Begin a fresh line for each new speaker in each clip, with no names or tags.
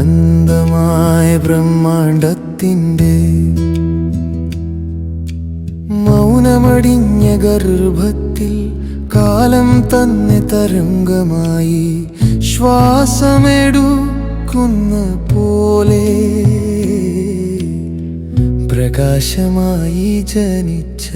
അനന്തമായ ബ്രഹ്മാണ്ടത്തിന്റെ മൗനമടിഞ്ഞ ഗർഭത്തിൽ കാലം തന്നെ തരംഗമായി ശ്വാസമെടുക്കുന്ന പോലെ പ്രകാശമായി ജനിച്ച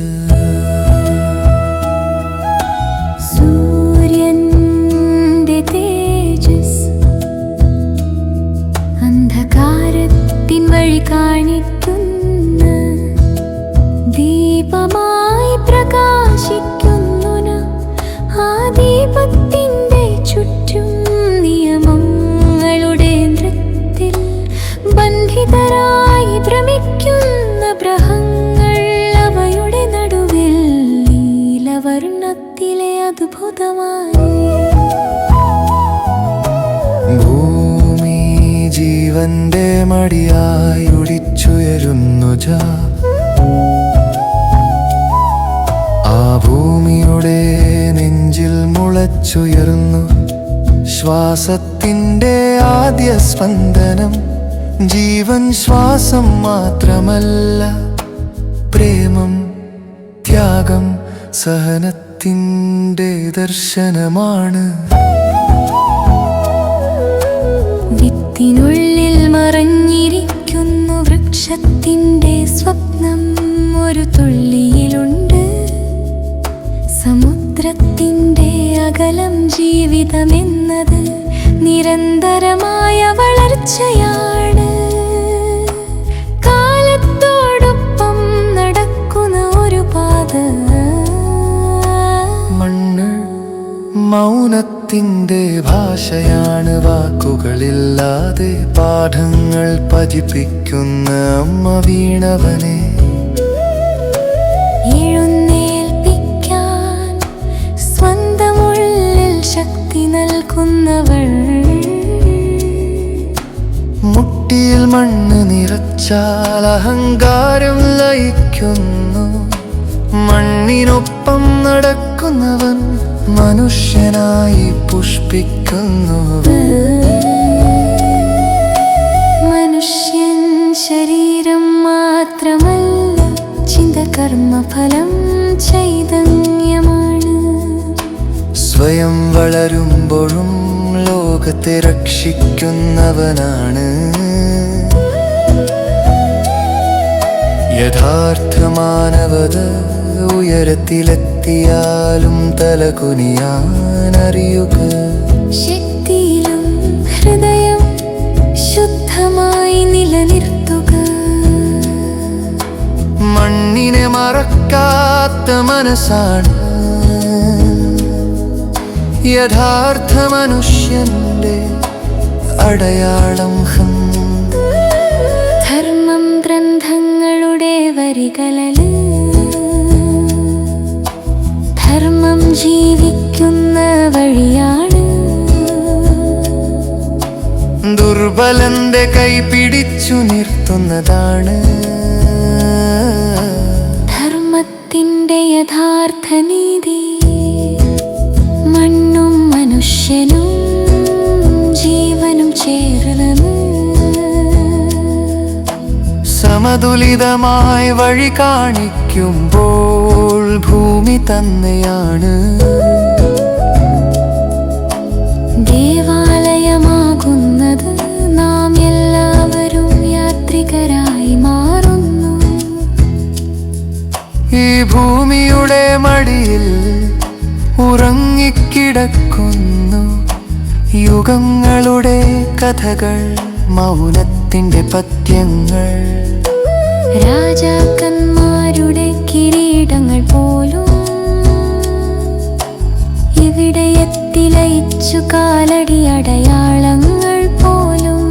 നീലവർണത്തിലെ അത്ഭുതമായി.
ഭൂമി ജീവന്റെ മടിയായി ഒടിച്ചുയരുന്നു ആ ഭൂമിയുടെ നെഞ്ചിൽ മുളച്ചുയർന്നു ശ്വാസത്തിന്റെ ആദ്യ സ്പന്ദനം. ജീവൻ ശ്വാസം മാത്രമല്ല പ്രേമം ത്യാഗം സഹനത്തിന്റെ ദർശനമാണ്.
വിത്തിനുള്ളിൽ മറഞ്ഞിരിക്കുന്നു വൃക്ഷത്തിന്റെ സ്വപ്നം. ഒരു തുള്ളിയിലുണ്ട് സമുദ്രത്തിന്റെ അകലം ജീവിതമെന്നത്. നിരന്തരമായ വളർച്ചയാണ്
മൗനത്തിന്റെ ഭാഷയാണ് വാക്കുകളില്ലാതെ പാഠങ്ങൾ പതിപ്പിക്കുന്ന അമ്മ വീണവനെ.
നൽകുന്നവൾ.
മുട്ടിയിൽ മണ്ണ് നിറച്ചാൽ അഹങ്കാരം ലയിക്കുന്നു. മണ്ണിനൊപ്പം നടക്കുന്നവൻ മനുഷ്യനായി പുഷ്പിക്കുന്നു.
മനുഷ്യൻ ശരീരം മാത്രമല്ല ചിന്ത കർമ്മഫലം ചൈതന്യമാണ്.
സ്വയം വളരുമ്പോഴും ലോകത്തെ രക്ഷിക്കുന്നവനാണ്. യഥാർത്ഥ മാനവത ഉയരത്തിലെത്തിയാലും തലകുനിയാൻ അറിയുക
ശക്തിയിലും ഹൃദയം ശുദ്ധമായി നിലനിർത്തുക.
മണ്ണിനെ മറക്കാത്ത മനസ്സാണ്. യഥാർത്ഥ മനുഷ്യന്റെ അടയാളം ഹം.
ധർമ്മം ഗ്രന്ഥങ്ങളുടെ വരികളിൽ ധർമ്മം ജീവിക്കുന്ന വഴിയാണ്.
ദുർബലന്റെ കൈ പിടിച്ചു നിർത്തുന്നതാണ്.
ധർമ്മത്തിന്റെ യഥാർത്ഥ നീതി മണ്ണും മനുഷ്യനും ജീവനും ചേർന്ന്
സമതുലിതമായി വഴി കാണിക്കുമ്പോൾ ഭൂമി തന്നെയാണ്.
ദേവാലയമാകുന്നത് നാം എല്ലാവരും യാത്രികരായി മാറുന്നു.
ഈ ഭൂമിയുടെ മടിയിൽ ഉറങ്ങിക്കിടക്കുന്നു. യുഗങ്ങളുടെ കഥകൾ മൗനത്തിന്റെ പദ്യങ്ങൾ.
രാജാക്കന്മാരുടെ ഇവിടെ എത്തിലയിച്ചു കാലടി അടയാളങ്ങൾ പോലും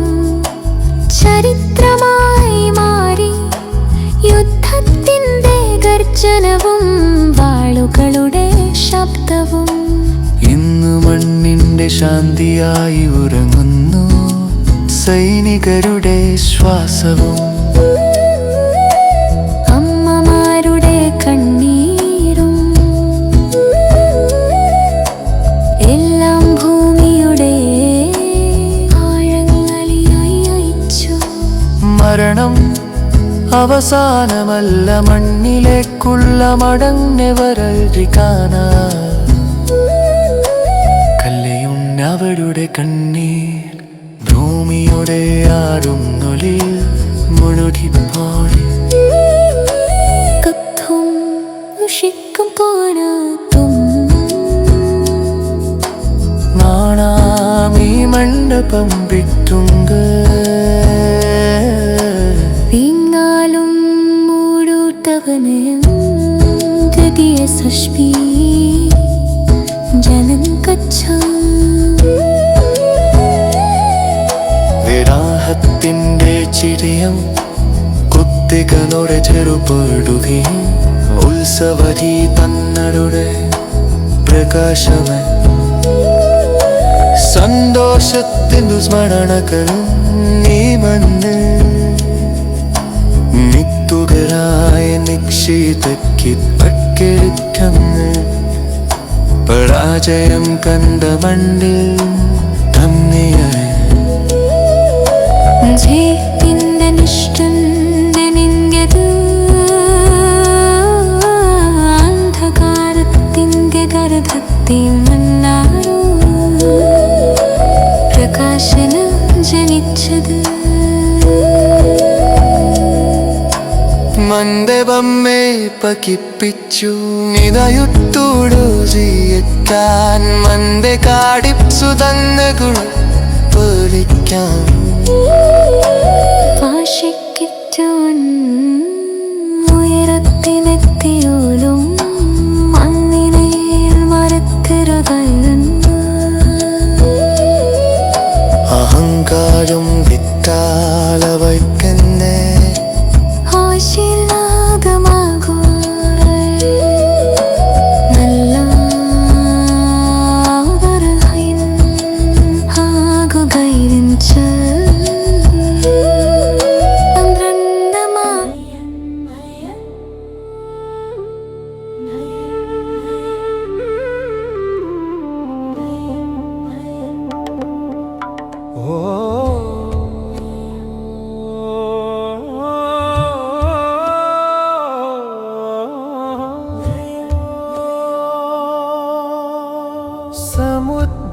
ചരിത്രമായി മാറി. യുദ്ധത്തിന്റെ ഗർജനവും വാളുകളുടെ ശബ്ദവും
ഇന്ന് മണ്ണിന്റെ ശാന്തിയായി ഉറങ്ങുന്നു. സൈനികരുടെ ശ്വാസവും മരണം അവസാനമല്ല മണ്ണിലേക്കുള്ള മടങ്ങവരഴി കാണാ അവരുടെ കണ്ണീർ ഭൂമിയുടെ ആരും മുഴുകി മുഴുകിപ്പോയി.
കത്തും മുഷിക്കും കാണാത്തും.
നാണാമീ മണ്ഡപം വിട്ടുങ്ക
ദ്വിതീയ ജലം ജനം കച്ച.
വിരാഹത്തിന്റെ ചിരിയം കുത്തികളോടെ ചെറുപെടുകയും ഉത്സവരി തന്നരുടെ പ്രകാശവൻ സന്തോഷത്തിനു സ്മരണകൾ നീ മണ്ണ് നിത്തുകരായ നിക്ഷീതയ്ക്ക് പക്കെടുക്കന്ന് പരാജയം കണ്ട മണ്ണിൽ തന്നെയായി
ജയത്തിന്റെ നിഷ്ഠന്റെ
പകിപ്പിച്ചു നിതയുത്തോടു ജീയക്കാൻ മന്ദ കാടിപ്സു തന്ന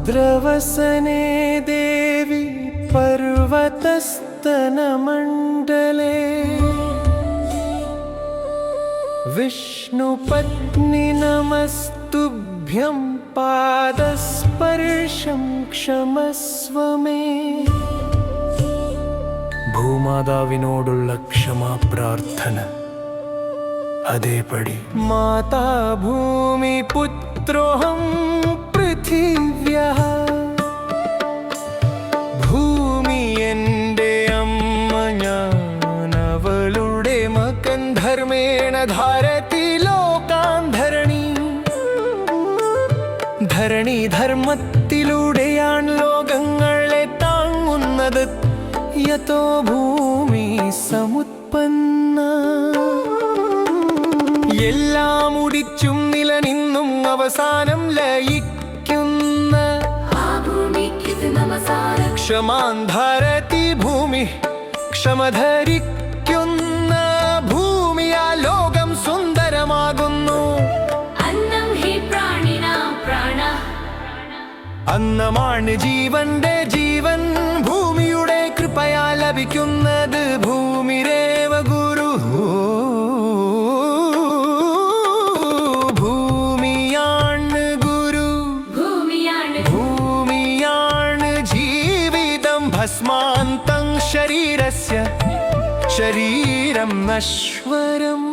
സമുദ്രവസനേ പർവതസ്തനമണ്ഡലേ വിഷ്ണുപത്നി നമസ്തുഭ്യം പാദസ്പർശം ക്ഷമസ്വ മേ ഭൂമാതാവിനോടുള്ള ക്ഷമാപ്രാർത്ഥന അതേപടി മാതാ ഭൂമി പുത്രോഹം പൃഥിവ്യ യഥോ ഭൂമി സമുത്പന്ന. എല്ലാം ഉടിച്ചും നിലനിന്നും അവസാനം ലയിക്കുന്ന. ക്ഷമാന്ധരതി ഭൂമി ക്ഷമധരിക്കുന്ന. ഭൂമിയാ ലോകം സുന്ദരമാകുന്നു. അന്നമാണ് ജീവന്റെ ജീവൻ ലഭിക്കുന്നത് ഭൂമിരേവ ഗുരു. ഭൂമിയാണ് ഗുരു.
ഭൂമിയാണ്
ഭൂമിയാണ് ജീവിതം. ഭസ്മാന്തം ശരീരസ്യ. ശരീരം നശ്വരം.